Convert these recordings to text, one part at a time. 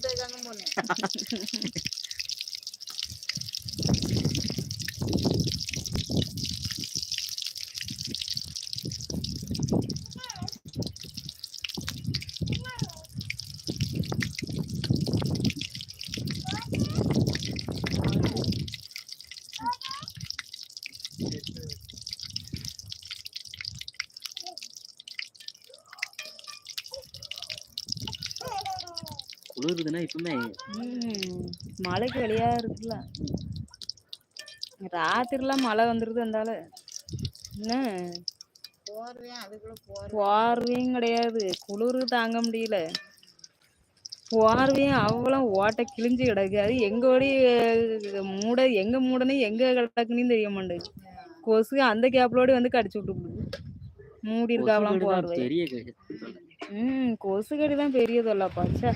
te gano moneda. குளிருதுன்னா இப்பவுமே ம் மழைக்கு வெளியா இருக்குல்ல. ராத்திரிலாம் மழை வந்துருது அந்தால. என்ன? போர்வையும் அதுக்குள்ள போர் போர்வையும் கிடையாது. குளிர் தாங்க முடியல. போர்வையும் அவ்வளோ ஓட்டை கிழிஞ்சு கிடக்கு. அது மூட எங்க மூடனே எங்க கிடக்குன்னு தெரிய மாட்டேங்குது. கொசு அந்த கேப்லோடி வந்து கடிச்சு விட்டுருக்குது மூடி இருக்காவலாம் போர்வை. ம் கொசு கடி தான் பெரிய தொல்லப்பா ச்சே.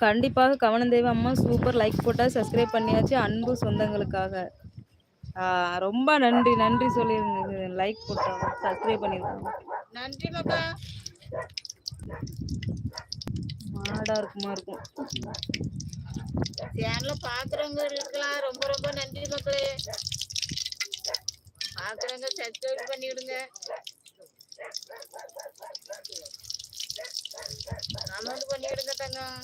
கண்டிப்பாக கவனந்தேவி அம்மா. சூப்பர். லைக் போட்டா சப்ஸ்கிரைப் பண்ணியாச்சு. அன்பு சொந்தங்களுக்காக. ரொம்ப நன்றி. நன்றி சொல்லிருங்க லைக் போட்டாங்க சப்ஸ்கிரைப் பண்ணிருக்காங்க நன்றி மக்கா மாடா இருக்குமா இருக்கும். சேனல பாக்குறவங்க இருக்கலாம் ரொம்ப ரொம்ப நன்றி மக்களே. பாக்குறவங்க சப்ஸ்கிரைப் பண்ணிவிடுங்க. கமெண்ட் பண்ணிவிடுங்க தங்கம்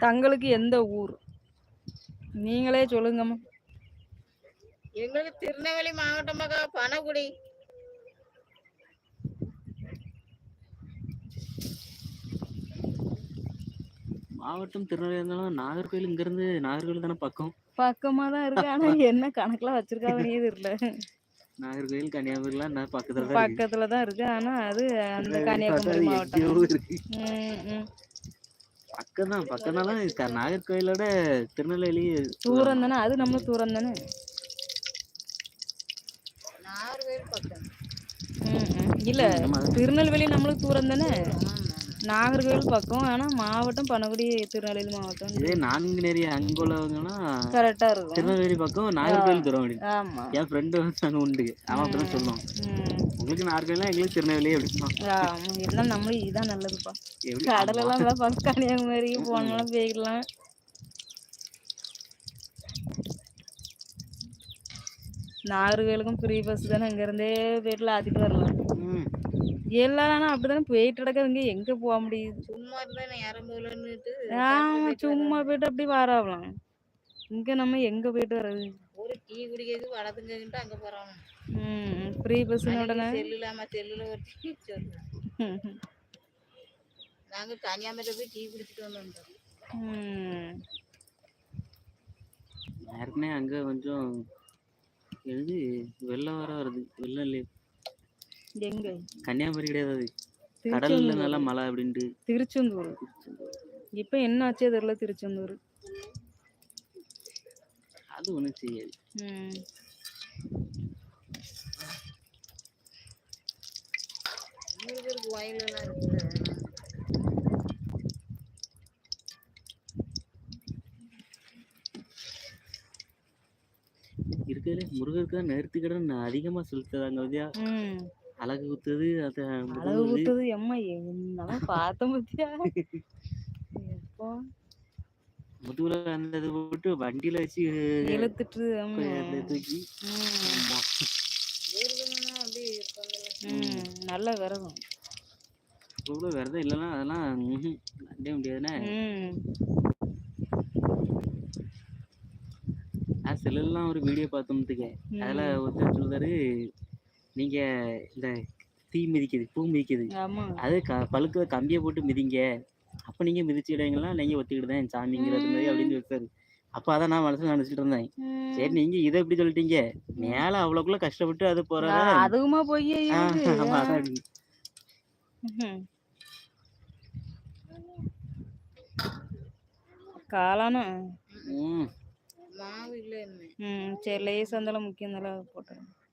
தங்களுக்கு எந்த ஊர்? நீங்களே சொல்லுங்கம்மா. எங்களுக்கு திருநெல்வேலி மாவட்டம் மக்கா பனகுடி மாவட்டம் திருநெல்வேலி இருந்தாலும் நாகர்கோவில் இங்க இருந்து நாகர்கோவில் தானே பக்கம். பக்கமா தான் இருக்கு. ஆனா என்ன கணக்குல வச்சிருக்காங்கன்னே தெரியல. நாகர்கோவில் கன்னியாகுமரிலாம் நான் பக்கத்துல தான் இருக்கு. பக்கத்துல தான் இருக்கு. ஆனா அது அந்த கன்னியாகுமரி மாவட்டம். எங்கேயோ இருக்கு. ம், ம். பக்கம் தான் பக்கம்னாலும் நாகர்கோவிலோட திருநெல்வேலி தூரம் தானே? அது நம்ம தூரம் தானே? நாகர்கோவில் பக்கம். ம், ம். இல்ல நம்ம திருநெல்வேலி நம்மளுக்கு தூரம் தானே? நாகர்கோவில் பக்கம் ஆனா மாவட்டம் பனகுடி திருநெல்வேலி மாவட்டம். இதே நான்கு நிறைய அங்க உள்ளவங்கன்னா கரெக்டா இருக்கும். திருநெல்வேலி பக்கம் நாகர்கோவில் அப்படி ஆமா. என் ஃப்ரெண்டு வந்து அங்க உண்டு. அவன் அப்படிதான் சொல்லுவான். உங்களுக்கு நாகர்கோவில்னா எங்களுக்கு திருநெல்வேலி அப்படின்னா ஆமா இருந்தாலும் நம்மளுக்கு இதுதான் நல்லதுப்பா. எப்படி? கடல் எல்லாம் இருந்தா பக்கம் கன்னியாகுமரி போனாலும் போய்க்கலாம். நாகர்கோவிலுக்கும் ஃப்ரீ பஸ் தானே இங்க இருந்தே போயிட்டுல ஆத்திட்டு வரலாம். ம். எல்லாரும் அப்படிதானே போயிட்டு கிடக்கவங்க எங்க போக முடியுது? சும்மா இருந்தா ஆமா சும்மா போயிட்டு அப்படி வரலாம் இங்க நம்ம எங்க போயிட்டு வர்றது? ஒரு டீ குடிக்கிறது வளர்த்துங்கிட்டு அங்க போறாங்க. ம் ஃப்ரீ பஸ்ஸுன்னு உடனே. செல்லு இல்லாம செல்லுல ஒரு டீ சொல்லு நாங்க கன்னியாகுமரி போய் டீ குடிச்சிட்டு வந்தோம். ம். ஏற்கனவே அங்க கொஞ்சம் எழுது வெள்ளம் வர வருது. வெள்ளம் இல்லையே. எங்க? கன்னியாகுமரி கிடையாது அது. கடல்ல நல்லா மழை அப்படின்ட்டு. திருச்செந்தூர். இப்ப என்ன ஆச்சே தெரியல திருச்செந்தூர். அது ஒண்ணும் செய்யாது. வயலெல்லாம் இருக்குல்ல? இருக்கிறதுல முருகருக்கு தான் நேர்த்தி கடன் அதிகமா செலுத்துறாங்க வித்யா அழகு குத்துது அத அளவு ஊத்துது எம்மா என்னெல்லாம் பார்த்தோம் பத்தியா? எப்போ? முதுகுல அந்த இது போட்டு வண்டியில வச்சு இழுத்துட்டு தூக்கி. நல்ல விரதம். கூட விரதம் இல்லைன்னா அதெல்லாம் முடியாதுண்ணே. ம் நான் செல்லாம் ஒரு வீடியோ பார்த்தோம்த்துக்க அதுல ஒருத்தர் சொல்றாரு நீங்க இந்த தீ மிதிக்குது பூ மிதிக்குது. அது க பழுக்க கம்பியை போட்டு மிதிங்க. அப்ப நீங்க மிதிச்சிடுவீங்களா நீங்க ஒத்துக்கிட்டுதான் சாமிங்கிறது மாதிரி அப்படின்னு சொல்லிட்டாரு அப்ப அதான் நான் மனசுல நினைச்சிட்டு இருந்தேன். சரி நீங்க இதை எப்படி சொல்லிட்டீங்க? மேல அவ்வளவுக்குள்ள கஷ்டப்பட்டு அது போற அதுவுமா போய் ஆமா அதான் அப்படி. காளானா ம் மாவு இல்லை என்ன ம்